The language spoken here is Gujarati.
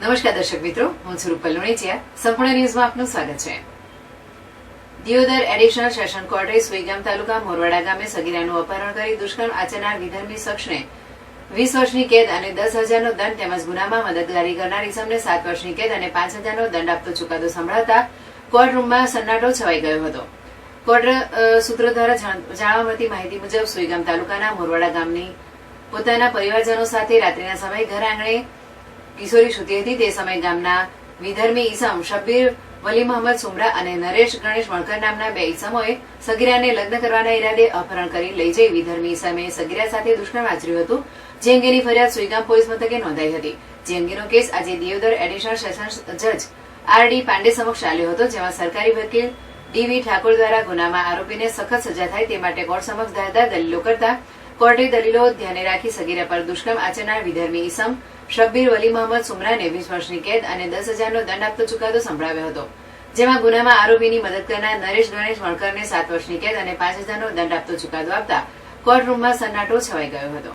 નમસ્કાર દર્શક મિત્રો, હું સ્વરૂપ રૂપલ સંપૂર્ણ ન્યૂઝમાં આપનું સ્વાગત છે. દિયોદર એડિશનલ સેશન કોર્ટે સુઈગામ તાલુકા મોરવાડા ગામે સગીરાનું અપહરણ કરી દુષ્કર્મ આચરનાર વિધર્મી શખ્સને વીસ વર્ષની કેદ અને દસ હજારનો દંડ તેમજ ગુનામાં મદદગારી કરનાર ઇસમને સાત વર્ષની કેદ અને પાંચ હજારનો દંડ આપતો ચુકાદો સંભળાતા કોર્ટ રૂમમાં સન્નાટો છવાઈ ગયો હતો. કોર્ટ સૂત્રો દ્વારા જાણવા મળતી માહિતી મુજબ સુઈગામ તાલુકાના મોરવાડા ગામની પોતાના પરિવારજનો સાથે રાત્રિના સમયે ઘર આંગણે કિશોરી સૂતી હતી તે સમયે ગામના વિધર્મી ઈસમ શબ્બીર વલી મોહમ્મદ સુમરા અને નરેશ ગણેશ મણકર નામના બે ઈસમોએ સગીરાને લગ્ન કરવાના ઈરાદે અપહરણ કરી લઈ જઈ વિધર્મી ઈસમે સગીરા સાથે દુષ્કર્મ આચર્યું હતું, જે અંગેની ફરિયાદ સુઈગામ પોલીસ મથકે નોંધાઈ હતી. જે અંગેનો કેસ આજે દિયોદર એડિશનલ સેશન્સ જજ આર ડી પાંડે સમક્ષ ચાલ્યો હતો, જેમાં સરકારી વકીલ ડીવી ઠાકોર દ્વારા ગુનામાં આરોપીને સખત સજા થાય તે માટે કોર્ટ સમક્ષ ધારદાર દલીલો કરતા, કોર્ટે દલીલો ધ્યાને રાખી સગીરા પર દુષ્કર્મ આચરનાર વિધર્મી ઈસમ શબ્બીર વલી મોહમ્મદ સુમરાને વીસ વર્ષની કેદ અને દસ હજારનો દંડ આપતો ચુકાદો સંભળાવ્યો હતો, જેમાં ગુનામાં આરોપીની મદદ કરનાર નરેશ ગણેશ વણકરને સાત વર્ષની કેદ અને પાંચ હજારનો દંડ આપતો ચુકાદો આપતા કોર્ટ રૂમમાં સન્નાટો છવાઈ ગયો હતો.